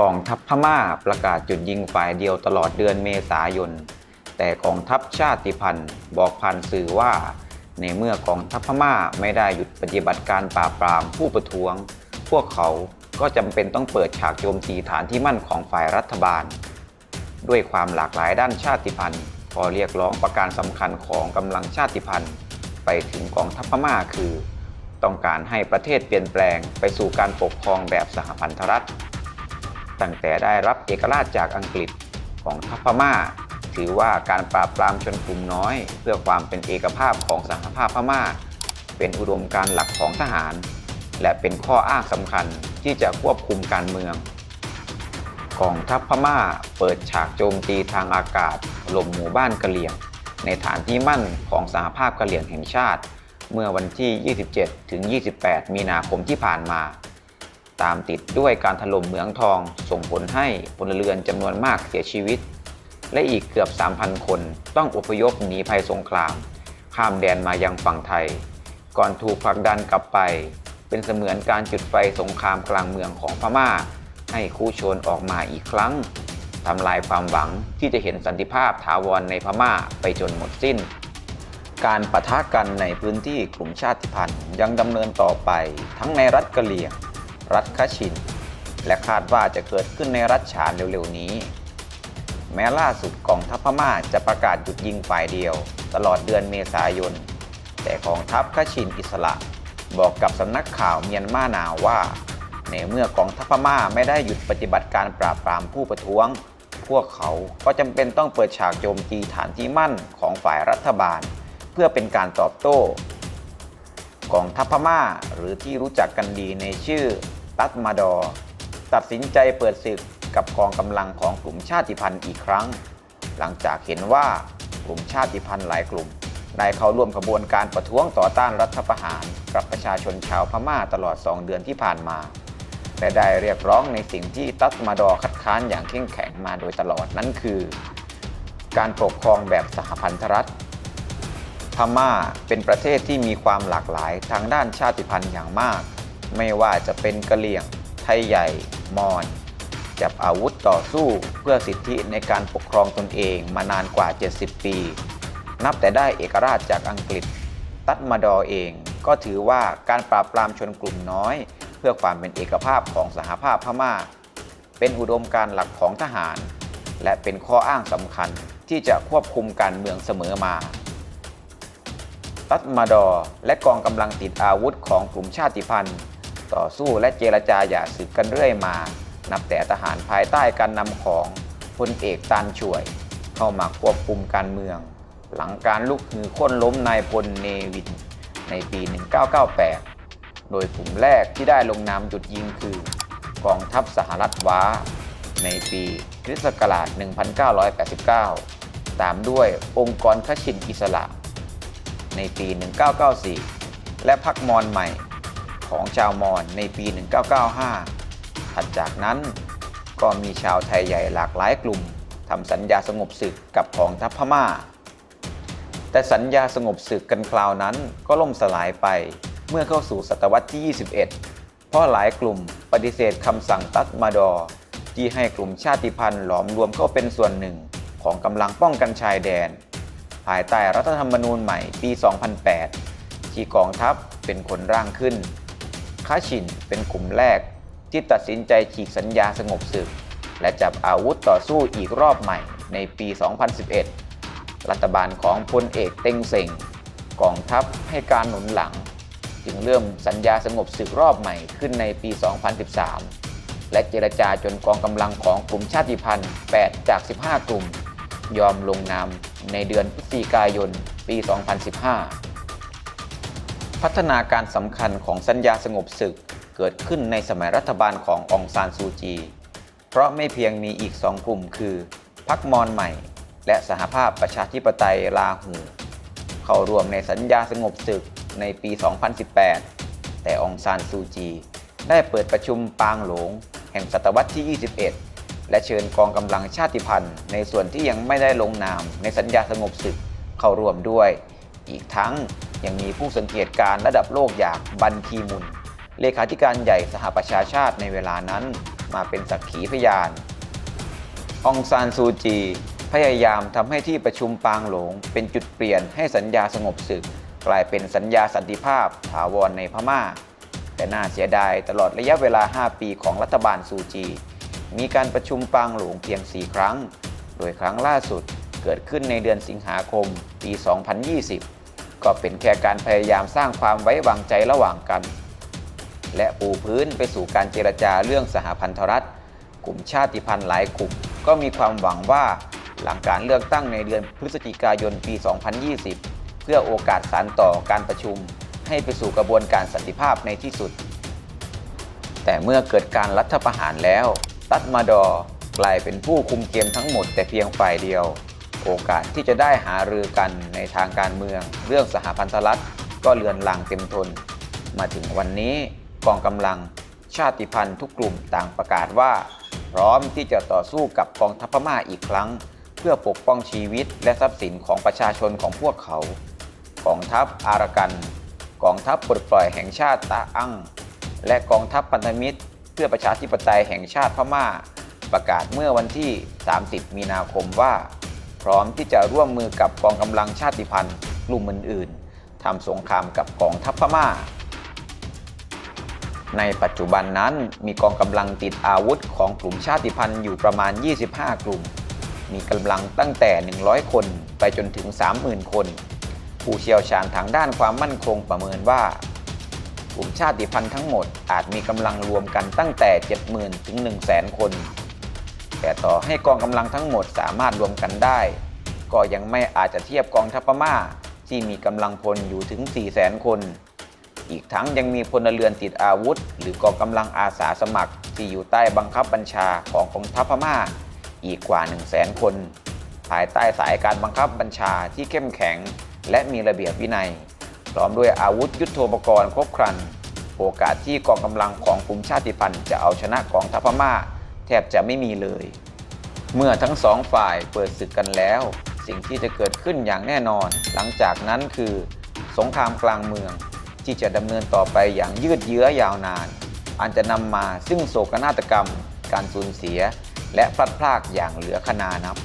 กองทัพพม่าประกาศหยุดยิงฝ่ายเดียวตลอดเดือนเมษายน แต่กองทัพชาติพันธุ์บอกผ่านสื่อว่า ในเมื่อกองทัพพม่าไม่ได้หยุดปฏิบัติการปราบปรามผู้ประท้วง พวกเขาก็จำเป็นต้องเปิดฉากโจมตีฐานที่มั่นของฝ่ายรัฐบาล ด้วยความหลากหลายด้านชาติพันธุ์พอเรียกร้องประการสำคัญของกำลังชาติพันธุ์ ไปถึงกองทัพพม่าคือ ต้องการให้ประเทศเปลี่ยนแปลงไปสู่การปกครองแบบสหพันธรัฐ ตั้งแต่ได้รับเอกราชจากอังกฤษของทัพพม่า ถือว่าการปราบปรามชนกลุ่มน้อย เพื่อความเป็นเอกภาพของสหภาพพม่า เป็นอุดมการหลักของทหาร และเป็นข้ออ้างสำคัญที่จะควบคุมการเมืองกองทัพพม่าเปิดฉากโจมตีทางอากาศถล่มหมู่บ้านกะเหรี่ยง ในฐานที่มั่นของสหภาพกะเหรี่ยงแห่งชาติ เมื่อวันที่ 27 ถึง 28 มีนาคมที่ผ่านมา ตามติดด้วยการถล่มเหมืองทอง ส่งผลให้พลเรือนจำนวนมากเสียชีวิต และอีกเกือบ 3,000 คนต้องอพยพหนีภัยสงคราม ข้ามแดนมายังฝั่งไทย ก่อนถูกผลักดันกลับไป เป็นเสมือนการจุดไฟสงครามกลางเมืองของพม่า ให้คู่ชนออกมาอีกครั้งทำลายความหวังที่จะเห็นสันติภาพถาวรในพม่าไปจนหมดสิ้น การปะทะกันในพื้นที่กลุ่มชาติพันธุ์ยังดำเนินต่อไปทั้งในรัฐกะเหรี่ยง รัฐคาชิน และคาดว่าจะเกิดขึ้นในรัฐฉานเร็วๆนี้ แม้ล่าสุดกองทัพพม่าจะประกาศหยุดยิงฝ่ายเดียว ตลอดเดือนเมษายน แต่กองทัพคาชินอิสระ บอกกับสำนักข่าวเมียนมาหนาวว่า ในเมื่อกองทัพพม่าไม่ได้หยุดปฏิบัติการปราบปรามผู้ประท้วง พวกเขาก็จำเป็นต้องเปิดฉากโจมตีฐานที่มั่นของฝ่ายรัฐบาล เพื่อเป็นการตอบโต้กองทัพพม่าหรือที่รู้จักกันดีในชื่อ ตัตมาดอ ตัดสินใจเปิดศึกกับกองกำลังของกลุ่มชาติพันธุ์อีกครั้ง หลังจากเห็นว่ากลุ่มชาติพันธุ์หลายกลุ่มได้เข้าร่วมขบวนการประท้วงต่อต้านรัฐประหารกับประชาชนชาวพม่าตลอด 2 เดือนที่ผ่านมาและได้เรียกร้องในสิ่งที่ตัตมาดอคัดค้านอย่างเข้มแข็งมาโดยตลอดนั่นคือ การปกครองแบบสหพันธรัฐ พม่าเป็นประเทศที่มีความหลากหลายทางด้านชาติพันธุ์อย่างมาก ไม่ว่าจะเป็นกะเหรี่ยง ไทยใหญ่ มอญจับอาวุธต่อสู้เพื่อสิทธิในการปกครองตนเองมานานกว่า 70 ปี นับแต่ได้เอกราชจากอังกฤษ ตัดมาดอเองก็ถือว่าการปราบปรามชนกลุ่มน้อย เพื่อความเป็นเอกภาพของสหภาพพม่า เป็นอุดมการหลักของทหาร และเป็นข้ออ้างสำคัญที่จะควบคุมการเมืองเสมอมา ตัตมาดอและกองกำลังติดอาวุธของกลุ่มชาติพันธุ์ ต่อสู้และเจรจาหย่าศึกกันเรื่อยมา นับแต่ทหารภายใต้การนำของพลเอกตานช่วย เข้ามาควบคุมการเมือง หลังการลุกฮือค้นล้มนายพลเนวิน ในปี 1998 โดยกลุ่มแรกที่ได้ลงนามหยุดยิงคือกองทัพสหรัฐว้า ในปีคริสต์ศักราช 1989 ตามด้วยองค์กรขชินอิสระ ในปี 1994 และพรรคมอญใหม่ ของชาวมอญในปี 1995 ถัดจากนั้นก็มีชาวไทยใหญ่หลากหลายกลุ่มทำสัญญาสงบศึกกับกองทัพพม่า แต่สัญญาสงบศึกกันคราวนั้นก็ล่มสลายไปเมื่อเข้าสู่ศตวรรษที่ 21 เพราะหลายกลุ่มปฏิเสธคำสั่งตัดมาดอ ที่ให้กลุ่มชาติพันธุ์หลอมรวมเข้าเป็นส่วนหนึ่งของกำลังป้องกันชายแดน ภายใต้รัฐธรรมนูญใหม่ปี 2008 ที่กองทัพเป็นคนร่างขึ้น คาชินเป็นกลุ่มแรก ที่ตัดสินใจฉีกสัญญาสงบศึก และจับอาวุธต่อสู้อีกรอบใหม่ในปี 2011 รัฐบาลของพลเอกเต็งเซ็งกองทัพให้การหนุนหลัง จึงเริ่มสัญญาสงบศึกรอบใหม่ขึ้นในปี 2013 และเจรจาจนกองกำลังของกลุ่มชาติพันธุ์ 8 จาก 15 กลุ่ม ยอมลงนามในเดือนพฤศจิกายนปี 2015 พัฒนาการสำคัญของสัญญาสงบศึกเกิดขึ้นในสมัยรัฐบาลขององซานซูจี เพราะไม่เพียงมีอีกสองกลุ่มคือพรรคมอญใหม่ และสหภาพประชาธิปไตยลาหู เข้าร่วมในสัญญาสงบศึกในปี 2018 แต่องซานซูจี ได้เปิดประชุมปางหลง แห่งศตวรรษที่ 21 และเชิญกองกำลังชาติพันธุ์ในส่วนที่ยังไม่ได้ลงนามในสัญญาสงบศึกเข้าร่วมด้วย อีกทั้ง ยังมีผู้สังเกตการณ์ระดับโลกอย่างบันคีมุน เลขาธิการใหญ่สหประชาชาติในเวลานั้นมาเป็นสักขีพยาน องซานซูจี พยายามทำให้ที่ประชุมปางหลง เป็นจุดเปลี่ยนให้สัญญาสงบศึก กลายเป็นสัญญาสันติภาพถาวรในพม่า แต่น่าเสียดายตลอดระยะเวลา 5 ปีของรัฐบาลซูจี มีการประชุมปางหลวงเพียง 4 ครั้ง โดยครั้งล่าสุดเกิดขึ้นในเดือนสิงหาคมปี 2020 ก็เป็นแค่การพยายามสร้างความไว้วางใจระหว่างกัน และปูพื้นไปสู่การเจรจาเรื่องสหพันธรัฐ กลุ่มชาติพันธุ์หลายกลุ่ม ก็มีความหวังว่าหลังการเลือกตั้งในเดือนพฤศจิกายนปี 2020 เพื่อโอกาสสานต่อการประชุม ให้ไปสู่กระบวนการสันติภาพในที่สุด แต่เมื่อเกิดการรัฐประหารแล้ว ตัดมาดอกลายเป็นผู้คุมเกมทั้งหมดแต่เพียงฝ่ายเดียว โอกาสที่จะได้หารือกันในทางการเมือง เรื่องสหพันธรัฐก็เลือนลางเต็มทน มาถึงวันนี้กองกำลังชาติพันธุ์ทุกกลุ่มต่างประกาศว่า พร้อมที่จะต่อสู้กับกองทัพพม่าอีกครั้ง เพื่อปกป้องชีวิตและทรัพย์สินของประชาชนของพวกเขา กองทัพอารกัน กองทัพปลดปล่อยแห่งชาติตาอั้งและกองทัพพันธมิตร เพื่อประชาธิปไตยแห่งชาติพม่า ประกาศเมื่อวันที่ 30 มีนาคมว่า พร้อมที่จะร่วมมือกับกองกำลังชาติพันธุ์กลุ่มอื่นๆทำสงครามกับกองทัพพม่า ในปัจจุบันนั้นมีกองกำลังติดอาวุธของกลุ่มชาติพันธุ์อยู่ประมาณ 25 กลุ่ม มีกำลังตั้งแต่ 100 คนไปจนถึง 30,000 คน ผู้เชี่ยวชาญทางด้านความมั่นคงประเมินว่ากลุ่มชาติพันธุ์ทั้งหมดอาจมีกำลังรวมกันตั้งแต่ 70,000 ถึง 100,000 คน แต่ต่อให้กองกำลังทั้งหมดสามารถรวมกันได้ ก็ยังไม่อาจจะเทียบกองทัพพม่าที่มีกำลังพลอยู่ถึง 400,000 คน อีกทั้งยังมีพลเรือนติดอาวุธ หรือกองกำลังอาสาสมัคร ที่อยู่ใต้บังคับบัญชาของกองทัพพม่า อีกกว่า 1 0 0 0 0แสนคน ภายใต้สายการบังคับบัญชาที่เข้มแข็ง และมีระเบียบวินัย พร้อมด้วยอาวุธยุโทโธปกรณ์ครบครัน โอกาสที่กองกำลังของกลุ่มชาติพันธุ์จะเอาชนะกองทัพพม่า แทบจะไม่มีเลย เมื่อทั้งสองฝ่ายเปิดศึกกันแล้ว สิ่งที่จะเกิดขึ้นอย่างแน่นอน หลังจากนั้นคือ สงครามกลางเมือง ที่จะดำเนินต่อไปอย่างยืดเยื้อยาวนาน อันจะนำมาซึ่งโศกนาฏกรรม การสูญเสีย และพลัดพรากอย่างเหลือขนานับ